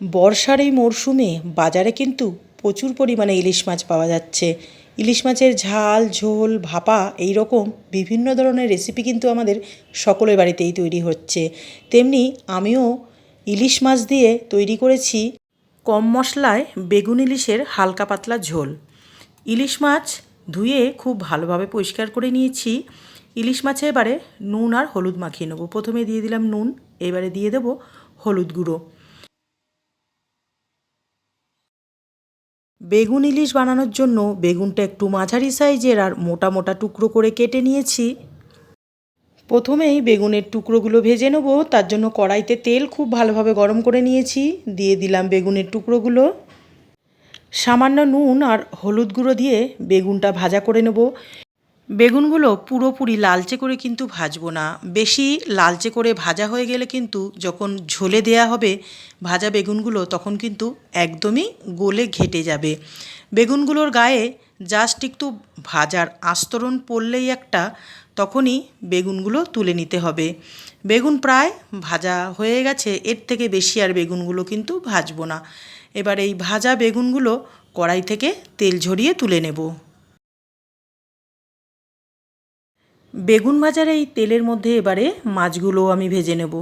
বর্ষার এই মরশুমে বাজারে কিন্তু প্রচুর পরিমাণে ইলিশ মাছ পাওয়া যাচ্ছে। ইলিশ মাছের ঝাল, ঝোল, ভাপা এই রকম বিভিন্ন ধরনের রেসিপি কিন্তু আমাদের সকলের বাড়িতেই তৈরি হচ্ছে। তেমনি আমিও ইলিশ মাছ দিয়ে তৈরি করেছি কম মশলায় বেগুন ইলিশের হালকা পাতলা ঝোল। ইলিশ মাছ ধুয়ে খুব ভালোভাবে পরিষ্কার করে নিয়েছি। ইলিশ মাছে এবারে নুন আর হলুদ মাখিয়ে নেব। প্রথমে দিয়ে দিলাম নুন, এবারে দিয়ে দেবো হলুদ গুঁড়ো। বেগুন ইলিশ বানানোর জন্য বেগুনটা একটু মাঝারি সাইজের আর মোটা মোটা টুকরো করে কেটে নিয়েছি। প্রথমেই বেগুনের টুকরোগুলো ভেজে নেব, তার জন্য কড়াইতে তেল খুব ভালোভাবে গরম করে নিয়েছি, দিয়ে দিলাম বেগুনের টুকরোগুলো। সামান্য নুন আর হলুদ গুঁড়ো দিয়ে বেগুনটা ভাজা করে নেব। বেগুনগুলো পুরোপুরি লালচে করে কিন্তু ভাজবো না। বেশি লালচে করে ভাজা হয়ে গেলে কিন্তু যখন ঝোলে দেয়া হবে, ভাজা বেগুনগুলো তখন কিন্তু একদমই গলে ঘেটে যাবে। বেগুনগুলোর গায়ে জাস্ট একটু ভাজার আস্তরণ পড়লেই একটা, তখনই বেগুনগুলো তুলে নিতে হবে। বেগুন প্রায় ভাজা হয়ে গেছে, এর থেকে বেশি আর বেগুনগুলো কিন্তু ভাজবো না। এবার এই ভাজা বেগুনগুলো কড়াই থেকে তেল ঝরিয়ে তুলে নেব। বেগুন ভাজার এই তেলের মধ্যে এবারে মাছগুলো আমি ভেজে নেব।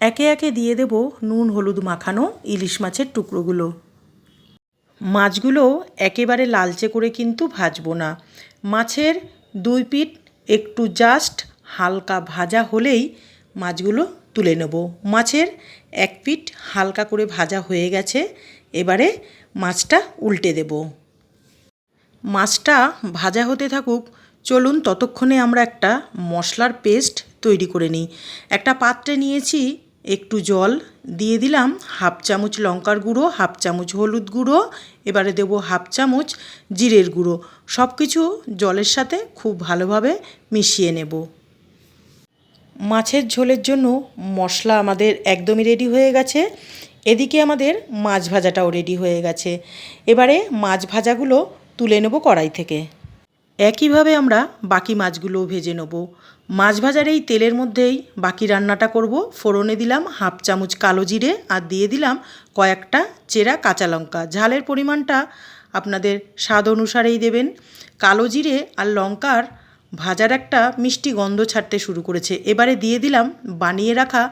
একে একে দিয়ে দেব নুন, হলুদ মাখানো ইলিশ মাছের টুকরোগুলো। মাছগুলো একেবারে লালচে করে কিন্তু ভাজবো না। মাছের দুই পিঠ একটু জাস্ট হালকা ভাজা হলেই মাছগুলো তুলে নেব। মাছের এক পিঠ হালকা করে ভাজা হয়ে গেছে, এবারে মাছটা উল্টে দেব। মাছটা ভাজা হতে থাকুক চলুন ততক্ষণে আমরা একটা মশলার পেস্ট তৈরি করে নিই। একটা পাত্রে নিয়েছি একটু জল, দিয়ে দিলাম হাফ চামচ লঙ্কার গুঁড়ো, হাফ চামচ হলুদ গুঁড়ো, এবারে দেবো হাফ চামচ জিরের গুঁড়ো। সব কিছু জলের সাথে খুব ভালোভাবে মিশিয়ে নেব। মাছের ঝোলের জন্য মশলা আমাদের একদমই রেডি হয়ে গেছে। এদিকে আমাদের মাছ ভাজাটাও রেডি হয়ে গেছে। এবারে মাছ ভাজাগুলো তুলে নেব কড়াই থেকে। একইভাবে আমরা বাকি মাছগুলোও ভেজে নেব। মাছ ভাজার এই তেলের মধ্যেই বাকি রান্নাটা করব। ফোড়নে দিলাম হাফ চামচ কালো জিরে আর দিয়ে দিলাম কয়েকটা চেরা কাঁচা লঙ্কা। ঝালের পরিমাণটা আপনাদের স্বাদ অনুসারেই দেবেন। কালো জিরে আর লঙ্কার ভাজার একটা মিষ্টি গন্ধ ছাড়তে শুরু করেছে। এবারে দিয়ে দিলাম বানিয়ে রাখা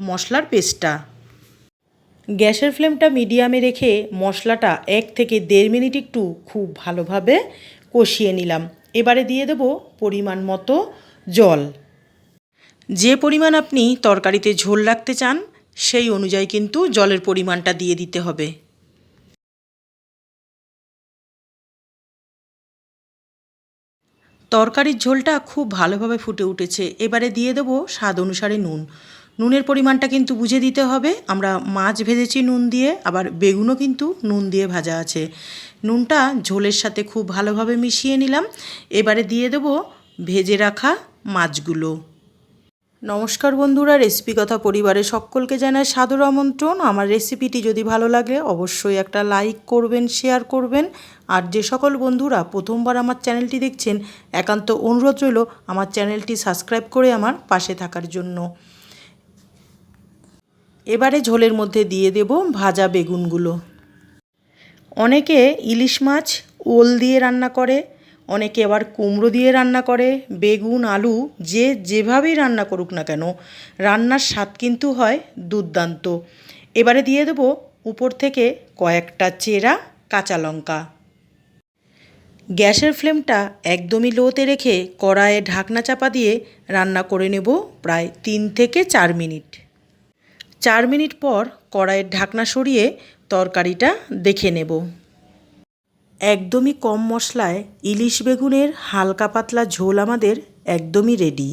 মশলার পেস্টটা। গ্যাসের ফ্লেমটা মিডিয়ামে রেখে মশলাটা এক থেকে দেড় মিনিট একটু খুব ভালোভাবে কষিয়ে নিলাম। এবারে দিয়ে দেব পরিমাণ মতো জল। যে পরিমাণ আপনি তরকারিতে ঝোল রাখতে চান, সেই অনুযায়ী কিন্তু জলের পরিমাণটা দিয়ে দিতে হবে। তরকারির ঝোলটা খুব ভালোভাবে ফুটে উঠেছে। এবারে দিয়ে দেবো স্বাদ অনুসারে নুন। নুনের পরিমাণটা কিন্তু বুঝে দিতে হবে। আমরা মাছ ভেজেছি নুন দিয়ে, আবার বেগুনও কিন্তু নুন দিয়ে ভাজা আছে। নুনটা ঝোলের সাথে খুব ভালোভাবে মিশিয়ে নিলাম। এবারে দিয়ে দেবো ভেজে রাখা মাছগুলো। নমস্কার বন্ধুরা, রেসিপি কথা পরিবারের সকলকে জানায় সাদর আমন্ত্রণ। আমার রেসিপিটি যদি ভালো লাগে, অবশ্যই একটা লাইক করবেন, শেয়ার করবেন। আর যে সকল বন্ধুরা প্রথমবার আমার চ্যানেলটি দেখছেন, একান্ত অনুরোধ রইল আমার চ্যানেলটি সাবস্ক্রাইব করে আমার পাশে থাকার জন্য। এবারে ঝোলের মধ্যে দিয়ে দেব ভাজা বেগুনগুলো। অনেকে ইলিশ মাছ, ওল দিয়ে রান্না করে, অনেকে আবার কুমড়ো দিয়ে রান্না করে, বেগুন, আলু যে যেভাবেই রান্না করুক না কেন, রান্নার স্বাদ কিন্তু হয় দুর্দান্ত। এবারে দিয়ে দেবো উপর থেকে কয়েকটা চেরা কাঁচা লঙ্কা। গ্যাসের ফ্লেমটা একদমই লোতে রেখে কড়াইয়ে ঢাকনা চাপা দিয়ে রান্না করে নেব প্রায় তিন থেকে চার মিনিট। চার মিনিট পর কড়াইয়ের ঢাকনা সরিয়ে তরকারিটা দেখে নেব। একদমই কম মশলায় ইলিশ বেগুনের হালকা পাতলা ঝোল আমাদের একদমই রেডি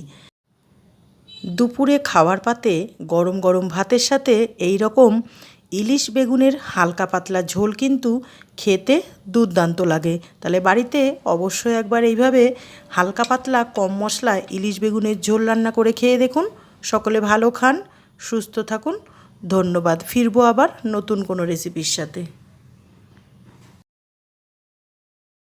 দুপুরে খাওয়ার পাতে গরম গরম ভাতের সাথে এই রকম ইলিশ বেগুনের হালকা পাতলা ঝোল কিন্তু খেতে দুর্দান্ত লাগে। তাহলে বাড়িতে অবশ্যই একবার এইভাবে হালকা পাতলা কম মশলায় ইলিশ বেগুনের ঝোল রান্না করে খেয়ে দেখুন। সকলে ভালো খান। সুস্থ থাকুন। ধন্যবাদ। ফিরবো আবার নতুন কোনো রেসিপির সাথে।